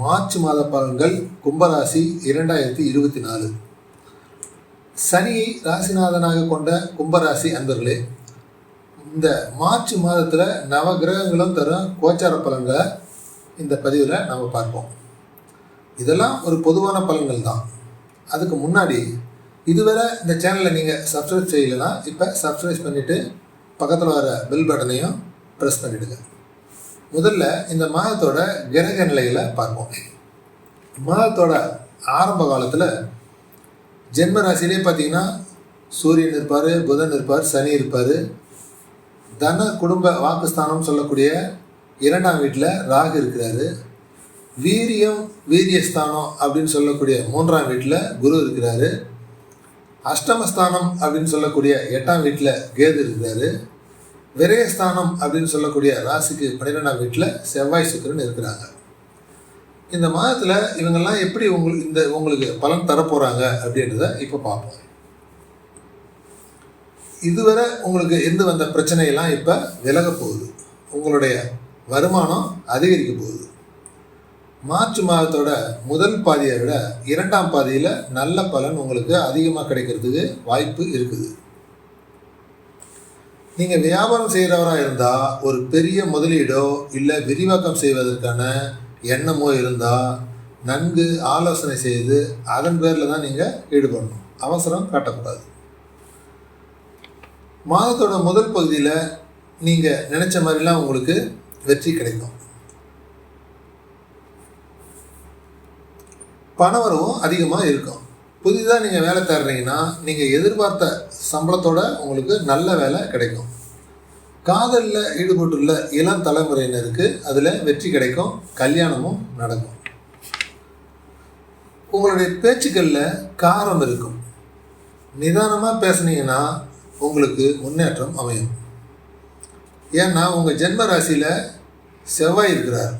March மாத பலன்கள் கும்பராசி இரண்டாயிரத்தி இருபத்தி நாலு. சனியை ராசிநாதனாக கொண்ட கும்பராசி அன்பர்களே இந்த மார்ச் மாதத்தில் நவ கிரகங்களும் தரும் கோச்சார பலன்களை இந்த பதிவில் நம்ம பார்ப்போம். இதெல்லாம் ஒரு பொதுவான பலன்கள் தான். அதுக்கு முன்னாடி இதுவரை இந்த சேனலை நீங்கள் சப்ஸ்கிரைப் செய்யலைன்னா இப்போ சப்ஸ்கிரைப் பண்ணிவிட்டு பக்கத்தில் வர பெல் பட்டனையும் ப்ரெஸ் பண்ணிவிடுங்க முதல்ல இந்த மாதத்தோட கிரக நிலைகளை பார்ப்போம். மாதத்தோட ஆரம்ப காலத்தில் ஜென்ம ராசிலே பார்த்தீங்கன்னா சூரியன் இருப்பார் புதன் இருப்பார் சனி இருப்பார். தன குடும்ப வாக்குஸ்தானம் சொல்லக்கூடிய இரண்டாம் வீட்டில் ராகு இருக்கிறாரு. வீரியம் வீரியஸ்தானம் அப்படின்னு சொல்லக்கூடிய மூன்றாம் வீட்டில் குரு இருக்கிறாரு. அஷ்டமஸ்தானம் அப்படின்னு சொல்லக்கூடிய எட்டாம் வீட்டில் கேது இருக்கிறாரு. விரயஸ்தானம் அப்படின்னு சொல்லக்கூடிய ராசிக்கு பன்னிரெண்டாம் வீட்டில் செவ்வாய் சுக்கரன் இருக்கிறாங்க. இந்த மாதத்தில் இவங்கெல்லாம் எப்படி உங்களுக்கு இந்த உங்களுக்கு பலன் தரப்போகிறாங்க அப்படின்றத இப்போ பார்ப்போம். இதுவரை உங்களுக்கு இருந்து வந்த பிரச்சனையெல்லாம் இப்போ விலக போகுது? உங்களுடைய வருமானம் அதிகரிக்க போகுது. மார்ச் மாதத்தோட முதல் பாதியை விட இரண்டாம் பாதியில் நல்ல பலன் உங்களுக்கு அதிகமாக கிடைக்கிறதுக்கு வாய்ப்பு இருக்குது. நீங்கள் வியாபாரம் செய்கிறவராக இருந்தால் ஒரு பெரிய முதலீடோ இல்லை விரிவாக்கம் செய்வதற்கான எண்ணமோ இருந்தால் நன்கு ஆலோசனை செய்து அதன் பேரில் தான் நீங்கள் ஈடுபடணும். அவசரம் காட்டக்கூடாது. மாதத்தோட முதல் பகுதியில் நீங்கள் நினச்ச மாதிரிலாம் உங்களுக்கு வெற்றி கிடைக்கும். பணவரவும் அதிகமாக இருக்கும். புதிதாக நீங்கள் வேலை தேடுறீங்கன்னா நீங்கள் எதிர்பார்த்த சம்பளத்தோட உங்களுக்கு நல்ல வேலை கிடைக்கும். காதலில் ஈடுபட்டுள்ள இளம் தலைமுறையினருக்கு அதில் வெற்றி கிடைக்கும் கல்யாணமும் நடக்கும். உங்களுடைய பேச்சுக்களில் காரம் இருக்கும். நிதானமாக பேசுனீங்கன்னா உங்களுக்கு முன்னேற்றம் அமையும். ஏன்னா உங்கள் ஜென்ம ராசியில் செவ்வாய் இருக்கிறார்.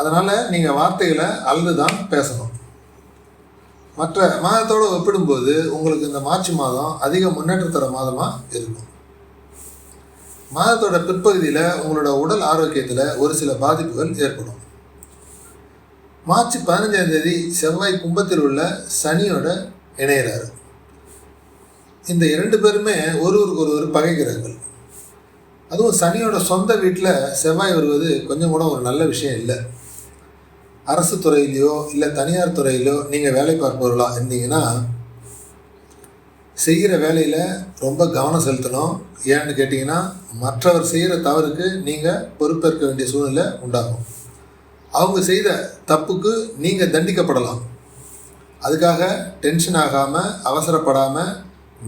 அதனால் நீங்கள் வார்த்தைகளை அளந்து தான் பேசணும். மற்ற மாதத்தோடு ஒப்பிடும்போது உங்களுக்கு இந்த மார்ச் மாதம் அதிக முன்னேற்றம் தர மாதமாக இருக்கும். மாதத்தோட பிற்பகுதியில் உங்களோட உடல் ஆரோக்கியத்தில் ஒரு சில பாதிப்புகள் ஏற்படும். மார்ச் பதினஞ்சாம் தேதி செவ்வாய் கும்பத்தில் உள்ள சனியோட இணையிறாரு. இந்த இரண்டு பேருமே ஒருவருக்கு ஒருவர் பகைக்கிறார்கள். அதுவும் சனியோட சொந்த வீட்டில் செவ்வாய் வருவது கொஞ்சம் கூட ஒரு நல்ல விஷயம் இல்லை. அரசு துறையிலையோ இல்லை தனியார் துறையிலோ நீங்கள் வேலை பார்ப்பவர்களாக இருந்தீங்கன்னா செய்கிற வேலையில் ரொம்ப கவனம் செலுத்தணும். ஏன்னு கேட்டிங்கன்னா மற்றவர் செய்கிற தவறுக்கு நீங்கள் பொறுப்பேற்க வேண்டிய சூழ்நிலை உண்டாகும். அவங்க செய்த தப்புக்கு நீங்கள் தண்டிக்கப்படலாம். அதுக்காக டென்ஷன் ஆகாமல் அவசரப்படாமல்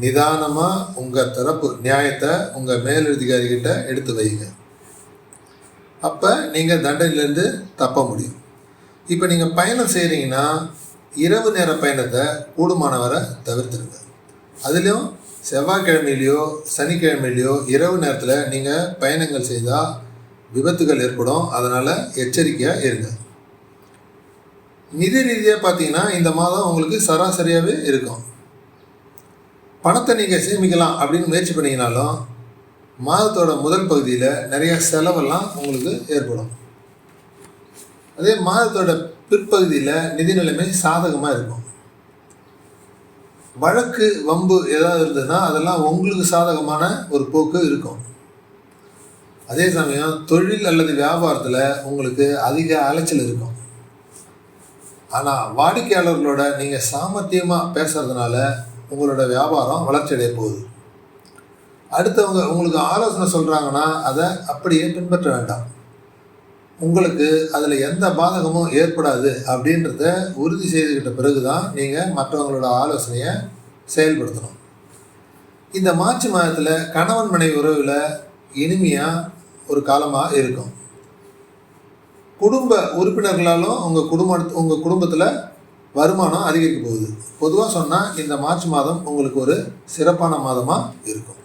நிதானமாக உங்கள் தரப்பு நியாயத்தை உங்கள் மேலதிகாரிகிட்ட எடுத்து வைங்க அப்போ நீங்கள் தண்டனையிலேருந்து தப்ப முடியும். இப்போ நீங்கள் பயணம் செய்கிறீங்கன்னா இரவு நேர பயணத்தை கூடுமானவரை தவிர்த்துருங்க. அதுலேயும் செவ்வாய்க்கிழமையிலையோ சனிக்கிழமையிலையோ இரவு நேரத்தில் நீங்கள் பயணங்கள் செய்தால் விபத்துகள் ஏற்படும். அதனால் எச்சரிக்கையாக இருங்க. நிதி ரீதியாக பார்த்தீங்கன்னா இந்த மாதம் உங்களுக்கு சராசரியாகவே இருக்கும். பணத்தை நீங்கள் சேமிக்கலாம் அப்படின்னு முயற்சி பண்ணிங்கனாலும் மாதத்தோட முதல் பகுதியில் நிறைய செலவெல்லாம் உங்களுக்கு ஏற்படும். அதே மாதத்தோட பிற்பகுதியில் நிதி நிலைமை சாதகமாக இருக்கும். வழக்கு வம்பு ஏதாவது இருந்ததுன்னா அதெல்லாம் உங்களுக்கு சாதகமான ஒரு போக்கு இருக்கும். அதே சமயம் தொழில் அல்லது வியாபாரத்தில் உங்களுக்கு அதிக அலைச்சல் இருக்கும். ஆனால் வாடிக்கையாளர்களோட நீங்கள் சாமர்த்தியமாக பேசுகிறதுனால உங்களோட வியாபாரம் வளர்ச்சி அடைய போகுது. அடுத்தவங்க உங்களுக்கு ஆலோசனை சொல்கிறாங்கன்னா அதை அப்படியே பின்பற்ற வேண்டாம். உங்களுக்கு அதில் எந்த பாதகமும் ஏற்படாது அப்படின்றத உறுதி செய்துக்கிட்ட பிறகு தான் நீங்கள் மற்றவங்களோட ஆலோசனையை செயல்படுத்தணும். இந்த மார்ச் மாதத்தில் கணவன் மனைவி உறவில் இனிமையாக ஒரு காலமாக இருக்கும். குடும்ப உறுப்பினர்களாலும் உங்கள் குடும்ப உங்கள் குடும்பத்தில் வருமானம் அதிகரிக்க போகுது. பொதுவாக சொன்னால் இந்த மார்ச் மாதம் உங்களுக்கு ஒரு சிறப்பான மாதமாக இருக்கும்.